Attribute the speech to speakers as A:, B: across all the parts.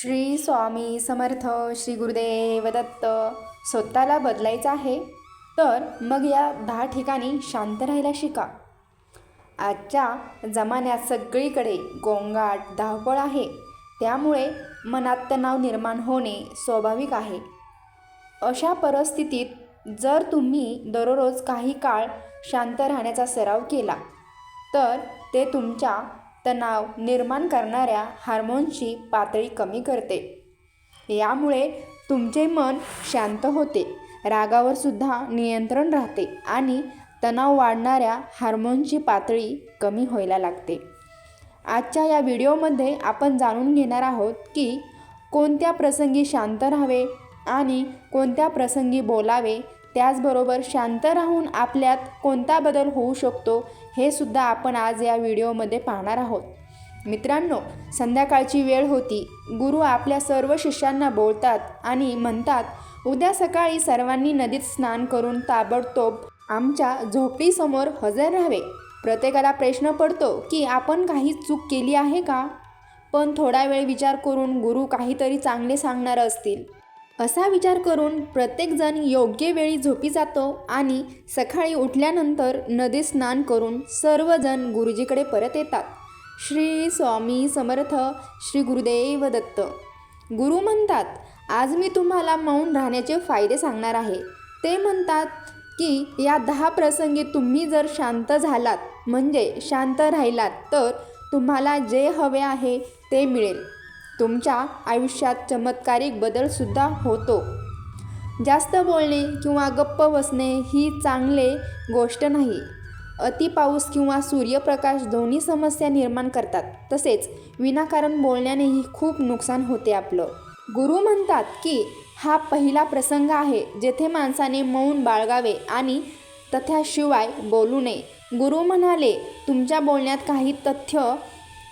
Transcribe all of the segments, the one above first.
A: श्री स्वामी समर्थ श्री गुरुदेव दत्त. स्वतःला बदलायचं आहे तर मग या दहा ठिकाणी शांत राहायला शिका. आजच्या जमान्यात सगळीकडे गोंगाट धावपळ आहे. त्यामुळे मनात तणाव निर्माण होणे स्वाभाविक आहे. अशा परिस्थितीत जर तुम्ही दररोज काही काळ शांत राहण्याचा सराव केला तर ते तुमच्या तणाव निर्माण करणाऱ्या हार्मोन्सची पातळी कमी करते. यामुळे तुमचे मन शांत होते रागावर सुद्धा नियंत्रण राहते आणि तणाव वाढणाऱ्या हार्मोनची पातळी कमी व्हायला लागते. आजच्या या व्हिडिओमध्ये आपण जाणून घेणार आहोत की कोणत्या प्रसंगी शांत राहावे आणि कोणत्या प्रसंगी बोलावे त्याचबरोबर शांत राहून आपल्यात कोणता बदल होऊ शकतो हे सुद्धा आपण आज या व्हिडिओमध्ये पाहणार आहोत. मित्रांनो संध्याकाळची वेळ होती. गुरु आपल्या सर्व शिष्यांना बोलतात आणि म्हणतात उद्या सकाळी सर्वांनी नदीत स्नान करून ताबडतोब आमच्या झोपडीसमोर हजर राहावे. प्रत्येकाला प्रश्न पडतो की आपण काही चूक केली आहे का? पण थोडा वेळ विचार करून गुरु काहीतरी चांगले सांगणार असतील. असा विचार करून प्रत्येकजण योग्य वेळी झोपी जातो आणि सकाळी उठल्यानंतर नदी स्नान करून सर्वजण गुरुजीकडे परत येतात. श्री स्वामी समर्थ श्री गुरुदेव दत्त. गुरु म्हणतात आज मी तुम्हाला मौन राहण्याचे फायदे सांगणार आहे. ते म्हणतात की या दहा प्रसंगी तुम्ही जर शांत झालात म्हणजे शांत राहिलात तर तुम्हाला जे हवे आहे ते मिळेल. तुमच्या आयुष्यात चमत्कारिक बदलसुद्धा होतो. जास्त बोलणे किंवा गप्प बसणे ही चांगले गोष्ट नाही. अति पाऊस किंवा सूर्यप्रकाश दोन्ही समस्या निर्माण करतात. तसेच विनाकारण बोलण्यानेही खूप नुकसान होते आपलं. गुरु म्हणतात की हा पहिला प्रसंग आहे जेथे माणसाने मौन बाळगावे आणि तथ्याशिवाय बोलू नये. गुरु म्हणाले तुमच्या बोलण्यात काही तथ्य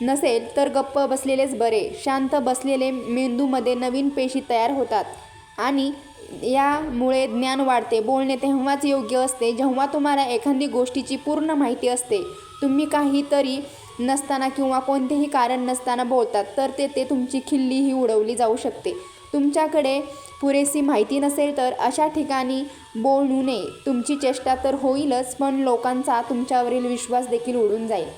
A: नसेल तर गप्प बसलेलेच बरे. शांत बसलेले मेंदूमध्ये नवीन पेशी तयार होतात. आणि यामुळे ज्ञान वाढते. बोलणे तेव्हाच योग्य असते. जेव्हा तुम्हाला एखादी गोष्टीची पूर्ण माहिती असते तुम्ही काहीतरी नसताना किंवा कोणतेही कारण नसताना बोलतात तर ते ते तुमची खिल्लीही उडवली जाऊ शकते. तुमच्याकडे पुरेशी माहिती नसेल तर अशा ठिकाणी बोलू नये. तुमची चेष्टा तर होईलच पण लोकांचा तुमच्यावरील विश्वास देखील उडून जाईल.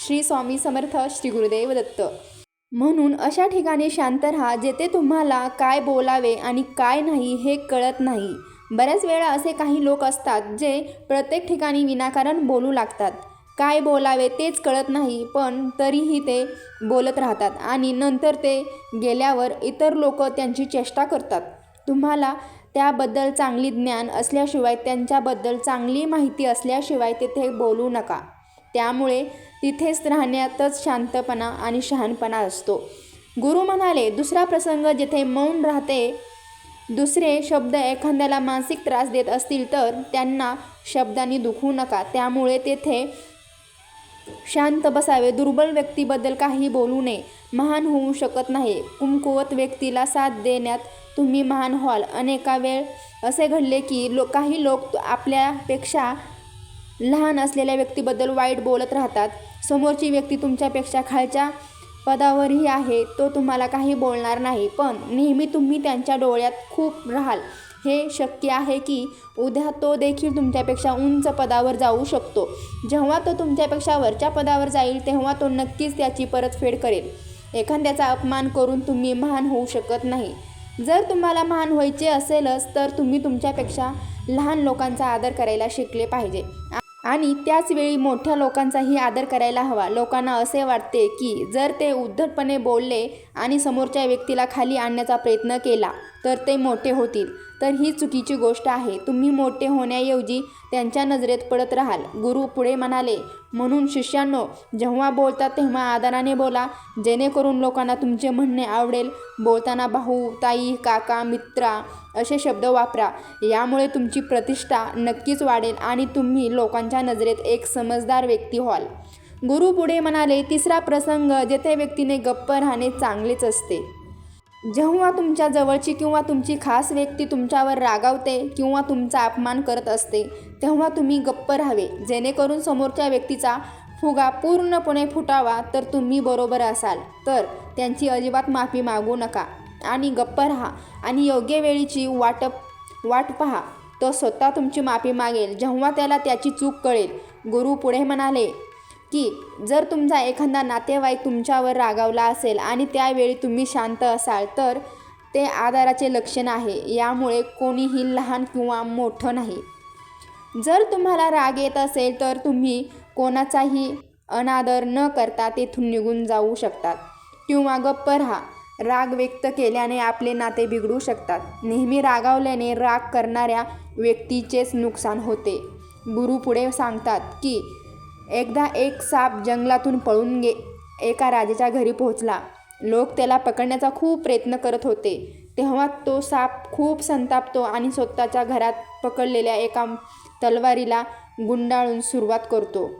A: श्री स्वामी समर्थ श्री गुरुदेव दत्त. म्हणून अशा ठिकाणी शांत राहा जेथे तुम्हाला काय बोलावे आणि काय नाही हे कळत नाही. बऱ्याच वेळा असे काही लोक असतात जे प्रत्येक ठिकाणी विनाकारण बोलू लागतात. काय बोलावे तेच कळत नाही पण तरीही ते बोलत राहतात आणि नंतर ते गेल्यावर इतर लोक त्यांची चेष्टा करतात. तुम्हाला त्याबद्दल चांगली ज्ञान असल्याशिवाय त्यांच्याबद्दल चांगली माहिती असल्याशिवाय तेथे बोलू नका. त्यामुळे तिथेच राहण्यातच शांतपणा आणि शहाणपणा असतो. गुरु म्हणाले दुसरा प्रसंग जिथे मौन राहते दुसरे शब्द एखाद्याला मानसिक त्रास देत असतील तर त्यांना शब्दांनी दुखवू नका. त्यामुळे तेथे शांत बसावे. दुर्बल व्यक्तीबद्दल काही बोलू नये. महान होऊ शकत नाही. कुमकुवत व्यक्तीला साथ देण्यात तुम्ही महान व्हाल. अनेका वेळ असे घडले की लो काही लोक आपल्यापेक्षा लहान असलेल्या व्यक्तीबद्दल वाईट बोलत राहतात. समोरची व्यक्ती तुमच्यापेक्षा खालच्या पदावरही आहे तो तुम्हाला काही बोलणार नाही पण नेहमी तुम्ही त्यांच्या डोळ्यात खूप राहाल. हे शक्य आहे की उद्या तो देखील तुमच्यापेक्षा उंच पदावर जाऊ शकतो. जेव्हा तो तुमच्यापेक्षा वरच्या पदावर जाईल तेव्हा तो नक्कीच त्याची परतफेड करेल. एखाद्याचा अपमान करून तुम्ही महान होऊ शकत नाही. जर तुम्हाला महान व्हायचे असेलच तर तुम्ही तुमच्यापेक्षा लहान लोकांचा आदर करायला शिकले पाहिजे. आणि त्याचवेळी मोठ्या लोकांचाही आदर करायला हवा. लोकांना असे वाटते की जर ते उद्धटपणे बोलले आणि समोरच्या व्यक्तीला खाली आणण्याचा प्रयत्न केला तर ते मोठे होतील. तर ही चुकीची गोष्ट आहे. तुम्ही मोठे होण्याऐवजी त्यांच्या नजरेत पडत राहाल. गुरु पुढे म्हणाले म्हणून शिष्यांनो जेव्हा बोलतात तेव्हा आदराने बोला. जेणेकरून लोकांना तुमचे म्हणणे आवडेल. बोलताना भाऊ ताई काका मित्रा असे शब्द वापरा. यामुळे तुमची प्रतिष्ठा नक्कीच वाढेल आणि तुम्ही लोकांच्या नजरेत एक समजदार व्यक्ती व्हाल. गुरु पुढे म्हणाले तिसरा प्रसंग जेथे व्यक्तीने गप्प राहणे चांगलेच असते. जेव्हा तुमच्या जवळची किंवा तुमची खास व्यक्ती तुमच्यावर रागावते किंवा तुमचा अपमान करत असते तेव्हा तुम्ही गप्प राहावे. जेणेकरून समोरच्या व्यक्तीचा फुगा पूर्णपणे फुटावा तर तुम्ही बरोबर असाल. तर त्यांची अजिबात माफी मागू नका आणि गप्प राहा आणि योग्य वेळीची वाट वाट पहा. तो स्वतः तुमची माफी मागेल. जेव्हा त्याला त्याची चूक कळेल गुरु पुढे म्हणाले की जर तुमचा एखादा नातेवाईक तुमच्यावर रागावला असेल आणि त्यावेळी तुम्ही शांत असाल तर ते आदाराचे लक्षण आहे. यामुळे कोणीही लहान किंवा मोठं नाही. जर तुम्हाला राग येत असेल तर तुम्ही कोणाचाही अनादर न करता तेथून निघून जाऊ शकतात किंवा गप्प राहा. राग व्यक्त केल्याने आपले नाते बिघडू शकतात. नेहमी रागावल्याने राग करणाऱ्या व्यक्तीचेच नुकसान होते. गुरु पुढे सांगतात की एकदा एक साप जंगलातून पळून गे एका राजाच्या घरी पोहोचला. लोक त्याला पकडण्याचा खूप प्रयत्न करत होते. तेव्हा तो साप खूप संतापतो आणि स्वतःच्या घरात पकडलेल्या एका तलवारीला गुंडाळून सुरुवात करतो.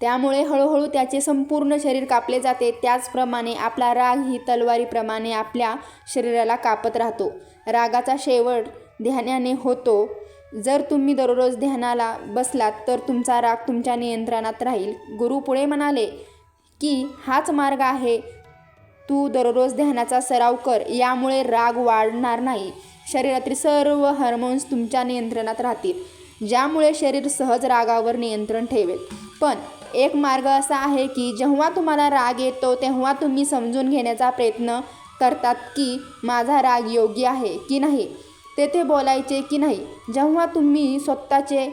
A: त्यामुळे हळूहळू त्याचे संपूर्ण शरीर कापले जाते. त्याचप्रमाणे आपला राग ही तलवारीप्रमाणे आपल्या शरीराला कापत राहतो. रागाचा शेवट ध्यानाने होतो. जर तुम्ही दररोज ध्यानाला बसलात तर तुमचा राग तुमच्या नियंत्रणात राहील. गुरु पुढे म्हणाले की हाच मार्ग आहे. तू दररोज ध्यानाचा सराव कर. यामुळे राग वाढणार नाही. शरीरातील सर्व हार्मोन्स तुमच्या नियंत्रणात राहतील ज्यामुळे शरीर सहज रागावर नियंत्रण ठेवेल. पण एक मार्ग असा आहे की जेव्हा तुम्हाला राग येतो तेव्हा तुम्ही समजून घेण्याचा प्रयत्न करतात की माझा राग योग्य आहे की नाही. तेथे बोलायचे की नाही? जेव्हा तुम्ही स्वतःचे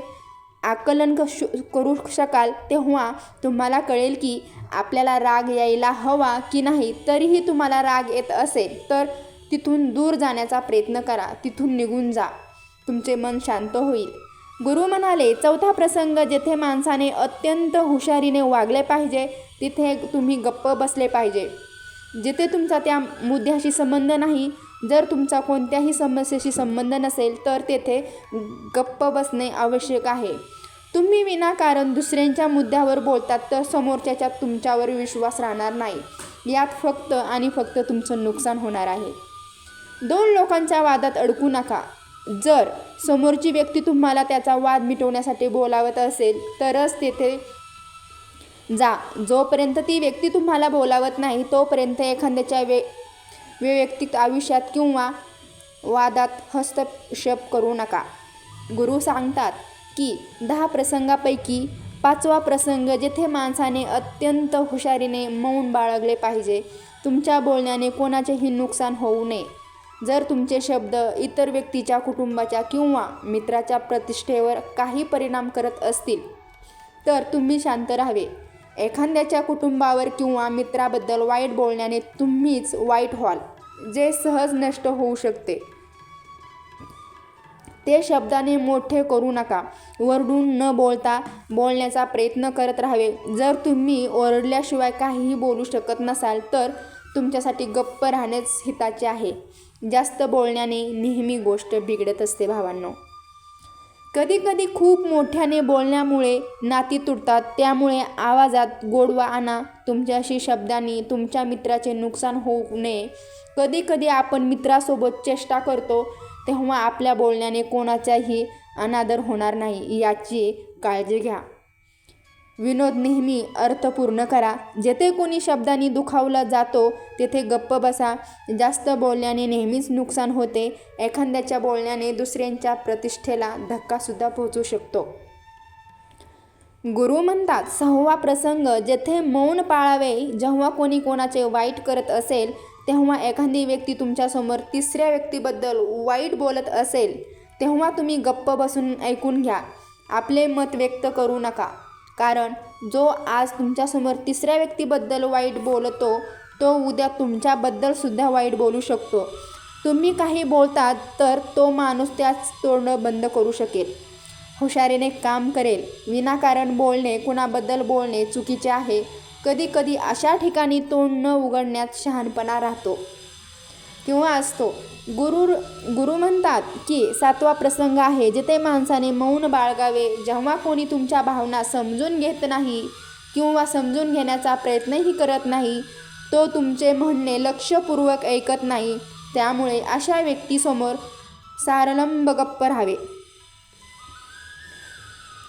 A: आकलन कशू करू शकाल तेव्हा तुम्हाला कळेल की आपल्याला राग यायला हवा की नाही तरीही तुम्हाला राग येत असेल तर तिथून दूर जाण्याचा प्रयत्न करा तिथून निघून जा. तुमचे मन शांत होईल. गुरु म्हणाले चौथा प्रसंग जेथे माणसाने अत्यंत हुशारीने वागले पाहिजे तिथे तुम्ही गप्प बसले पाहिजे. जिथे तुमचा त्या मुद्द्याशी संबंध नाही जर तुमचा कोणत्याही समस्येशी संबंध नसेल तर तेथे गप्प बसणे आवश्यक आहे. तुम्ही विनाकारण दुसऱ्यांच्या मुद्द्यावर बोलतात तर समोरच्याच्या तुमच्यावर विश्वास राहणार नाही. यात फक्त आणि फक्त तुमचं नुकसान होणार आहे. दोन लोकांच्या वादात अडकू नका. जर समोरची व्यक्ती तुम्हाला त्याचा वाद मिटवण्यासाठी बोलावत असेल तरच तेथे जा. जोपर्यंत ती व्यक्ती तुम्हाला बोलावत नाही तोपर्यंत एखाद्याच्या वे वैयक्तिक आयुष्यात किंवा वादात हस्तक्षेप करू नका. गुरु सांगतात की दहा प्रसंगापैकी पाचवा प्रसंग जेथे माणसाने अत्यंत हुशारीने मौन बाळगले पाहिजे तुमच्या बोलण्याने कोणाचेही नुकसान होऊ नये. जर तुमचे शब्द इतर व्यक्तीच्या कुटुंबाच्या किंवा मित्राच्या प्रतिष्ठेवर काही परिणाम करत असतील तर तुम्ही शांत राहावे. एखाद्याच्या कुटुंबावर किंवा मित्राबद्दल वाईट बोलण्याने तुम्हीच वाईट व्हाल जे सहज नष्ट होऊ शकते. ते शब्दाने मोठे करू नका. वरडून न बोलता बोलण्याचा प्रयत्न करत राहावे. जर तुम्ही ओरडल्याशिवाय काहीही बोलू शकत नसाल तर तुमच्यासाठी गप्प राहणेच हिताचे आहे. जास्त बोलण्याने नेहमी गोष्ट बिघडत असते भावांनो. कधीकधी खूप मोठ्याने बोलण्यामुळे नाती तुटतात त्यामुळे आवाजात गोडवा आणा तुमच्याशी शब्दांनी तुमच्या मित्राचे नुकसान होऊ नये. कधीकधी आपण मित्रासोबत चेष्टा करतो तेव्हा आपल्या बोलण्याने कोणाचाही अनादर होणार नाही याची काळजी घ्या. विनोद नेहमी अर्थपूर्ण करा. जेथे कोणी शब्दांनी दुखावला जातो तेथे गप्प बसा. जास्त बोलण्याने नेहमीच नुकसान होते. एखाद्याच्या बोलण्याने दुसऱ्यांच्या प्रतिष्ठेला धक्कासुद्धा पोहोचू शकतो. गुरु म्हणतात सहावा प्रसंग जेथे मौन पाळावे जेव्हा कोणी कोणाचे वाईट करत असेल तेव्हा एखादी व्यक्ती तुमच्यासमोर तिसऱ्या व्यक्तीबद्दल वाईट बोलत असेल तेव्हा तुम्ही गप्प बसून ऐकून घ्या. आपले मत व्यक्त करू नका. कारण जो आज तुमच्यासमोर तिसऱ्या व्यक्तीबद्दल वाईट बोलतो तो उद्या तुमच्याबद्दलसुद्धा वाईट बोलू शकतो. तुम्ही काही बोलतात तर तो माणूस त्याच तोडणं बंद करू शकेल. हुशारीने काम करेल. विनाकारण बोलणे कुणाबद्दल बोलणे चुकीचे आहे. कधीकधी अशा ठिकाणी तोंड न उघडण्यात शहाणपणा राहतो. किंवा असतो. गुरु गुरु म्हणतात की सातवा प्रसंग आहे जिथे माणसाने मौन बाळगावे. जेव्हा कोणी तुमच्या भावना समजून घेत नाही किंवा समजून घेण्याचा प्रयत्नही करत नाही तो तुमचे म्हणणे लक्षपूर्वक ऐकत नाही. त्यामुळे अशा व्यक्तीसमोर सारलंब गप्प राहावे.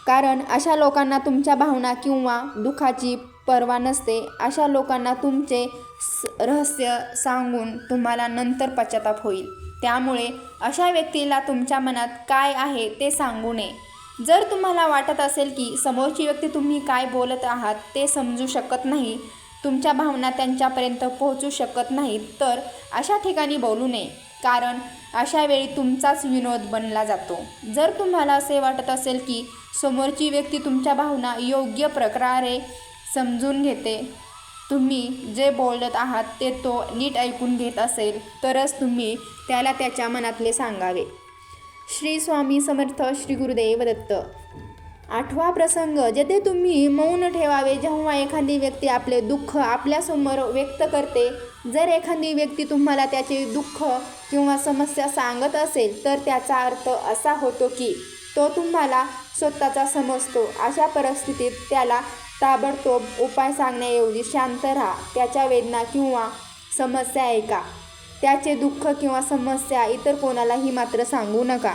A: कारण अशा लोकांना तुमच्या भावना किंवा दुःखाची पर्वा नसते. अशा लोकांना तुमचे स रहस्य सांगून तुम्हाला नंतर पश्चाताप होईल. त्यामुळे अशा व्यक्तीला तुमच्या मनात काय आहे ते सांगू नये. जर तुम्हाला वाटत असेल की समोरची व्यक्ती तुम्ही काय बोलत आहात ते समजू शकत नाही तुमच्या भावना त्यांच्यापर्यंत पोहोचू शकत नाहीत तर अशा ठिकाणी बोलू नये. कारण अशा वेळी तुमचाच विनोद बनला जातो. जर तुम्हाला असे वाटत असेल की समोरची व्यक्ती तुमच्या भावना योग्य प्रकारे समजून घेते. तुम्ही जे बोलत आहात ते तो नीट ऐकून घेत असेल तरच तुम्ही त्याला त्याच्या मनातले सांगावे. श्री स्वामी समर्थ श्री गुरुदेव दत्त. आठवा प्रसंग जेथे तुम्ही मौन ठेवावे जेव्हा एखादी व्यक्ती आपले दुःख आपल्यासमोर व्यक्त करते. जर एखादी व्यक्ती तुम्हाला त्याचे दुःख किंवा समस्या सांगत असेल तर त्याचा अर्थ असा होतो की तो तुम्हाला स्वतःचा समजतो. अशा परिस्थितीत त्याला ताबडतोब उपाय सांगण्याऐवजी शांत राहा. त्याच्या वेदना किंवा समस्या ऐका. त्याचे दुःख किंवा समस्या इतर कोणालाही मात्र सांगू नका.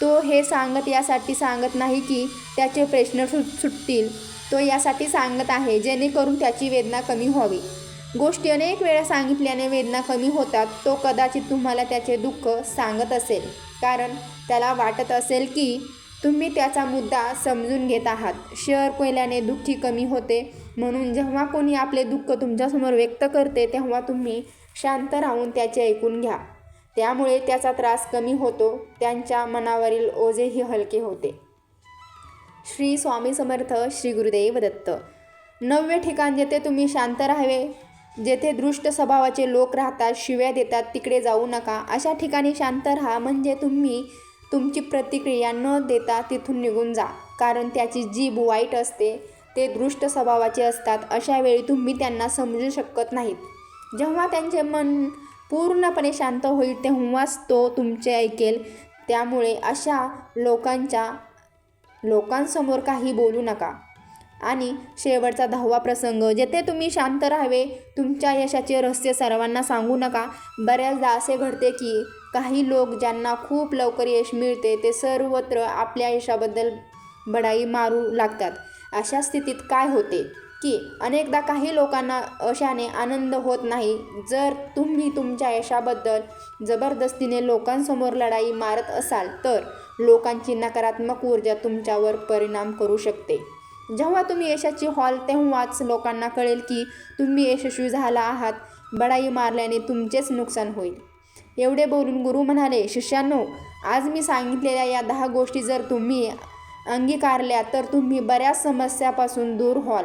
A: तो हे सांगत यासाठी सांगत नाही की त्याचे प्रश्न सुट सुटतील. तो यासाठी सांगत आहे जेणेकरून त्याची वेदना कमी व्हावी. गोष्टी अनेक वेळा सांगितल्याने वेदना कमी होतात. तो कदाचित तुम्हाला त्याचे दुःख सांगत असेल. कारण त्याला वाटत असेल की तुम्ही त्याचा मुद्दा समजून घेत आहात. शेअर केल्याने दुःखी कमी होते. म्हणून जेव्हा कोणी आपले दुःख तुमच्यासमोर व्यक्त करते तेव्हा तुम्ही शांत राहून त्याचे ऐकून घ्या. त्यामुळे त्याचा त्रास कमी होतो. त्यांच्या मनावरील ओझेही हलके होते. श्री स्वामी समर्थ श्री गुरुदेव दत्त. नव्य ठिकाण जेथे तुम्ही शांत राहावे जेथे दृष्ट स्वभावाचे लोक राहतात शिव्या देतात तिकडे जाऊ नका अशा ठिकाणी शांत राहा. म्हणजे तुम्ही तुमची प्रतिक्रिया न देता तिथून निघून जा कारण त्याची जीभ वाईट असते ते दृष्ट स्वभावाचे असतात अशा वेळी तुम्ही त्यांना समजू शकत नाहीत. जेव्हा त्यांचे मन पूर्णपणे शांत होईल तेव्हाच तो तुमचे ऐकेल. त्यामुळे अशा लोकांच्या लोकांसमोर काही बोलू नका. आणि शेवटचा दहावा प्रसंग जेथे तुम्ही शांत राहावे तुमच्या यशाचे रहस्य सर्वांना सांगू नका. बऱ्याचदा असे घडते की काही लोक ज्यांना खूप लवकर यश मिळते ते सर्वत्र आपल्या यशाबद्दल बडाई मारू लागतात. अशा स्थितीत काय होते की अनेकदा काही लोकांना अशाने आनंद होत नाही. जर तुम्ही तुमच्या यशाबद्दल जबरदस्तीने लोकांसमोर लढाई मारत असाल तर लोकांची नकारात्मक ऊर्जा तुमच्यावर परिणाम करू शकते. जेव्हा तुम्ही यशाची हॉल तेव्हाच लोकांना कळेल की तुम्ही यशस्वी झाला आहात. बडाई मारल्याने तुमचेच नुकसान होईल. एवढे बोलून गुरु म्हणाले शिष्यांनो आज मी सांगितलेल्या या दहा गोष्टी जर तुम्ही अंगीकारल्या तर तुम्ही बऱ्याच समस्यापासून दूर व्हाल.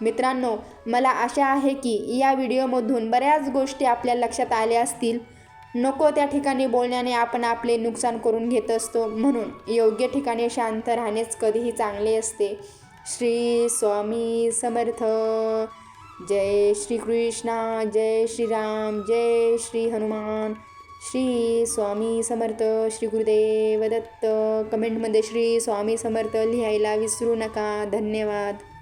A: मित्रांनो मला आशा आहे की या व्हिडिओमधून बऱ्याच गोष्टी आपल्या लक्षात आल्या असतील. नको त्या ठिकाणी बोलण्याने आपण आपले नुकसान करून घेत असतो. म्हणून योग्य ठिकाणी शांत राहणेच कधीही चांगले असते. श्री स्वामी समर्थ। जय श्री कृष्णा जय श्रीराम जय श्री हनुमान। श्री स्वामी समर्थ श्री गुरुदेव दत्त। कमेंटमध्ये श्री स्वामी समर्थ लिहायला विसरू नका. धन्यवाद.